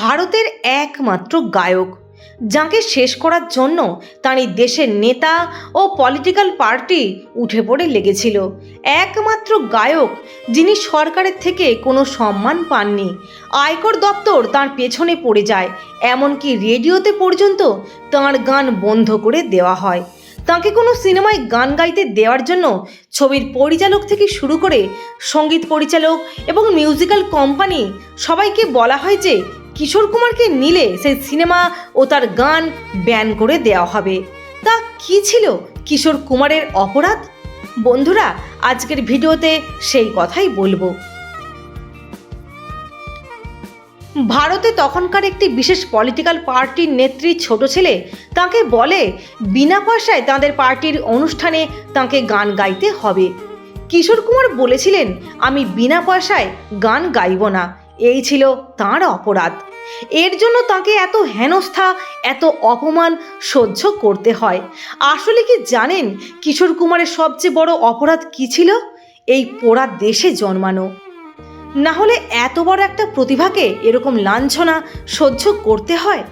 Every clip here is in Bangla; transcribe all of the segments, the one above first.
ভারতের একমাত্র গায়ক, যাকে শেষ করার জন্য তাঁর এই দেশের নেতা ও পলিটিক্যাল পার্টি উঠে পড়ে লেগেছিল। একমাত্র গায়ক যিনি সরকারের থেকে কোনো সম্মান পাননি, আয়কর দপ্তর তার পেছনে পড়ে যায়, এমনকি রেডিওতে পর্যন্ত তাঁর গান বন্ধ করে দেওয়া হয়। তাকে কোনো সিনেমায় গান গাইতে দেওয়ার জন্য ছবির পরিচালক থেকে শুরু করে সংগীত পরিচালক এবং মিউজিক্যাল কোম্পানি সবাইকে বলা হয় যে কিশোর কুমারকে নিলে সেই সিনেমা ও তার গান ব্যান করে দেওয়া হবে। তা কি ছিল কিশোর কুমারের অপরাধ? বন্ধুরা, আজকের ভিডিওতে সেই কথাই বলব। ভারতে তখনকার একটি বিশেষ পলিটিক্যাল পার্টির নেত্রী ছোট ছেলে তাকে বলে, বিনা পয়সায় তাদের পার্টির অনুষ্ঠানে তাকে গান গাইতে হবে। কিশোর কুমার বলেছিলেন, আমি বিনা পয়সায় গান গাইব না। এই ছিল তার অপরাধ। এর জন্য তাকে এত হেনস্থা, এত অপমান সহ্য করতে হয়। আসলে কি জানেন কিশোর কুমারের সবচেয়ে বড় অপরাধ কি ছিল? এই পোড়া দেশে জন্মানো। না হলে এত বড় একটা প্রতিভাকে এরকম লাঞ্ছনা সহ্য করতে হয়?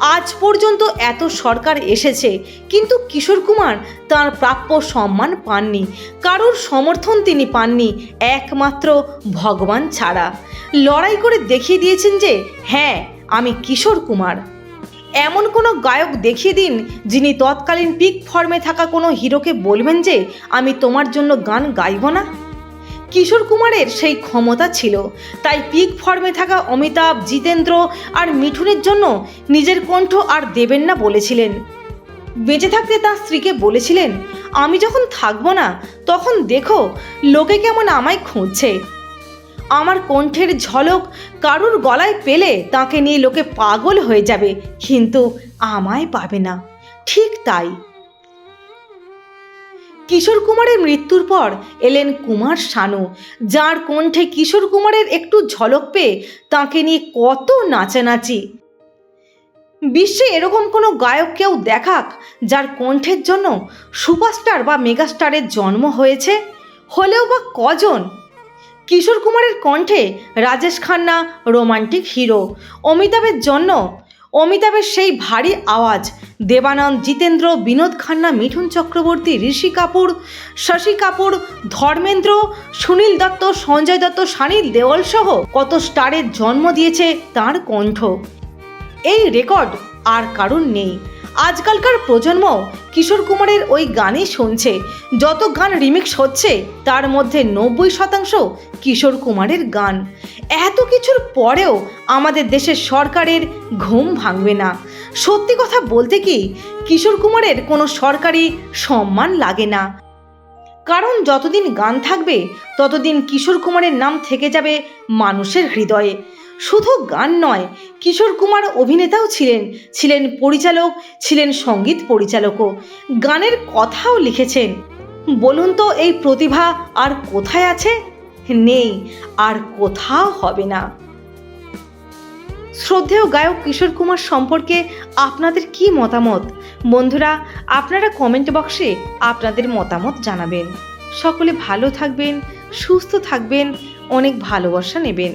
আজ পর্যন্ত এত সরকার এসেছে, কিন্তু কিশোর কুমার তার প্রাপ্য সম্মান পাননি। কারোর সমর্থন তিনি পাননি, একমাত্র ভগবান ছাড়া। লড়াই করে দেখিয়ে দিয়েছেন যে হ্যাঁ আমি কিশোর কুমার। এমন কোনো গায়ক দেখিয়ে দিন, যিনি তৎকালীন পিক ফর্মে থাকা কোনো হিরোকে বলবেন যে, আমি তোমার জন্য গান গাইব না কিশোর কুমারের সেই ক্ষমতা ছিল। তাই পিক ফর্মে থাকা অমিতাভ, জিতেন্দ্র আর মিঠুনের জন্য নিজের কণ্ঠ আর দেবেন না বলেছিলেন। বেঁচে থাকতে তার স্ত্রীকে বলেছিলেন, আমি যখন থাকব না, তখন দেখো লোকে কেমন আমায় খুঁজছে। আমার কণ্ঠের ঝলক কারুর গলায় পেলে তাকে নিয়ে লোকে পাগল হয়ে যাবে, কিন্তু আমায় পাবে না। ঠিক তাই। কিশোর কুমারের মৃত্যুর পর এলেন কুমার শানু, যার কণ্ঠে কিশোর কুমারের একটু ঝলক পেয়ে তাকে নিয়ে কত নাচানাচি। বিশ্বে এরকম কোনো গায়ক কেউ দেখাক যার কণ্ঠের জন্য সুপারস্টার বা মেগাস্টারের জন্ম হয়েছে? হলেও বা কজন? কিশোর কুমারের কণ্ঠে রাজেশ খান্না, রোমান্টিক হিরো, অমিতাভের জন্য অমিতাভের সেই ভারী আওয়াজ, দেবানন্দ, জিতেন্দ্র, বিনোদ খান্না, মিঠুন চক্রবর্তী, ঋষি কাপুর, শশী কাপুর, ধর্মেন্দ্র, সুনীল দত্ত, সঞ্জয় দত্ত, সানিল দেওয়াল সহ কত স্টারের জন্ম দিয়েছে তার কণ্ঠ। এই রেকর্ড আর কারণ নেই। আজকালকার প্রজন্ম কিশোর কুমারের ওই গানই শুনছে। যত গান রিমিক্স হচ্ছে, তার মধ্যে নব্বই শতাংশ কিশোর কুমারের গান। এত কিছুর পরেও আমাদের দেশের সরকারের ঘুম ভাঙবে না। সত্যি কথা বলতে কি, কিশোর কুমারের কোনো সরকারি সম্মান লাগে না। কারণ যতদিন গান থাকবে, ততদিন কিশোর কুমারের নাম থেকে যাবে মানুষের হৃদয়ে। শুধু গান নয়, কিশোর কুমার অভিনেতাও ছিলেন ছিলেন পরিচালক, ছিলেন সংগীত পরিচালকও। গানের কথাও লিখেছেন। বলুন তো এই প্রতিভা আর কোথায় আছে? নেই, আর কোথাও হবে না। শ্রদ্ধেয় গায়ক কিশোর কুমার সম্পর্কে আপনাদের কি মতামত? বন্ধুরা, আপনারা কমেন্ট বক্সে আপনাদের মতামত জানাবেন। সকলে ভালো থাকবেন, সুস্থ থাকবেন, অনেক ভালোবাসা নেবেন।